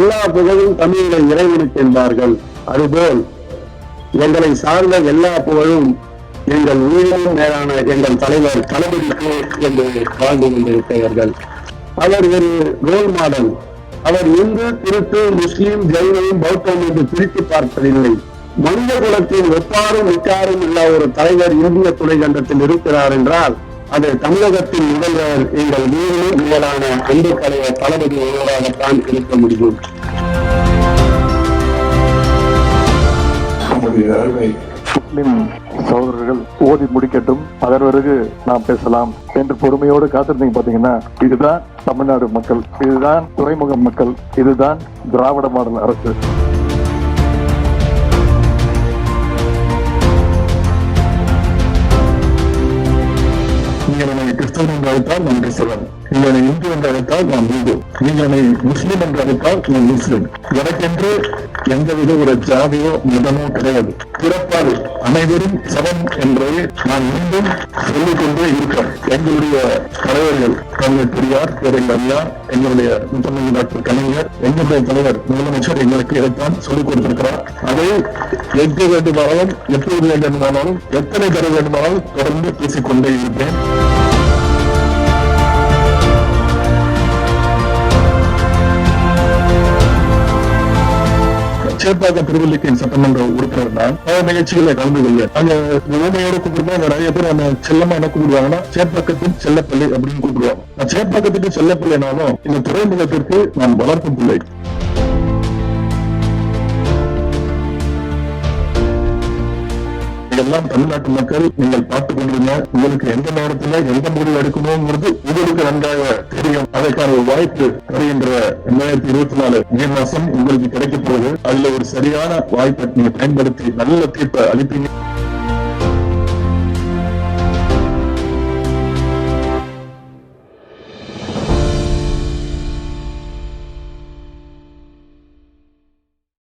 எல்லா புகழும் தமிழர்கள் இறைவனுக்கு என்பார்கள் அதுபோல் எங்களை சார்ந்த எல்லா புகழும் எங்கள் உயிரினும் மேலான எங்கள் தலைவர் தளபதிக்கு என்று வாழ்ந்து கொண்டிருக்கிறார்கள். அவர் ஒரு ரோல் மாடல் அவர் இந்து கிறிஸ்து முஸ்லீம் ஜெயினையும் பௌத்தம் என்று பிரித்து பார்ப்பதில்லை. மனித குலத்தின் ஒப்பாரும் மிக்காரும் உள்ள ஒரு தலைவர் இந்திய துணை கண்டத்தில் இருக்கிறார் என்றால் அது தமிழகத்தின் முதல்வர் எங்கள் உயிரினும் மேலான அன்பு தலைவர் தளபதி ஒருவராகத்தான் இருக்க முடியும். முஸ்லிம் சகோதரர்கள் ஓதி முடிக்கட்டும். அதன் பிறகு நாம் பேசலாம். என்று பொறுமையோடு காத்திருந்தீங்க பாத்தீங்கன்னா இதுதான் தமிழ்நாடு மக்கள் இதுதான் துறைமுக மக்கள் இதுதான் திராவிட மாடல் அரசு. கிறிஸ்தவன் என்று அழைத்தால் நான் கிறிஸ்தவன் நீங்கள் இந்து என்று அழைத்தால் நான் இந்து. நீங்கள் என்னை முஸ்லீம் என்று அழைத்தால் நான் முஸ்லீம். எனக்கென்று எந்தவித ஒரு ஜாதியோ மதமோ கிடையாது. பிறப்பால் அனைவரும் சமம் என்பதை நான் மீண்டும் சொல்லிக் கொண்டே இருக்கிறேன். எங்களுடைய தலைவர்கள் தலைவர் பெரியார் பேரறிஞர் அண்ணா எங்களுடைய முத்தமிழ் டாக்டர் கலைஞர் எங்களுடைய தலைவர் முதலமைச்சர் எங்களுக்கு இதைத்தான் சொல்லிக் கொடுத்திருக்கிறார். அதை எங்கே வேண்டுமானாலும் எப்போது வேண்டுமானாலும் எத்தனை தடவை வேண்டுமானாலும் தொடர்ந்து பேசிக்கொண்டே இருப்பேன். சேப்பாக்கம் திருவல்லிக்கேன் சட்டமன்ற உறுப்பினர் தான் அவர் நிகழ்ச்சிகளை கலந்து கொள்வேன். அங்க உண்மையோட கூப்பிடுவோம் நிறைய பேர் அந்த செல்லமா என்ன கூப்பிடுவாங்கன்னா சேப்பாக்கத்தின் செல்லப்பள்ளி அப்படின்னு கூப்பிடுவாங்க. நான் சேப்பாக்கத்துக்கு செல்லப்பிள்ளைனாலும் இந்த துறைமுகத்திற்கு நான் வளர்க்கும் பிள்ளை. இதெல்லாம் தமிழ்நாட்டு மக்கள் நீங்கள் பார்த்துக் கொண்டிருங்க உங்களுக்கு எந்த நேரத்துல எந்த முடிவு எடுக்கணுங்கிறது உங்களுக்கு நன்றாக தெரியும். அதற்கான ஒரு வாய்ப்பு வருகின்ற ரெண்டாயிரத்தி இருபத்தி நாலு மே மாசம் உங்களுக்கு கிடைக்க போகுது அதுல ஒரு சரியான வாய்ப்பை நீங்க பயன்படுத்தி நல்ல தீர்ப்பை அளிப்பீங்க.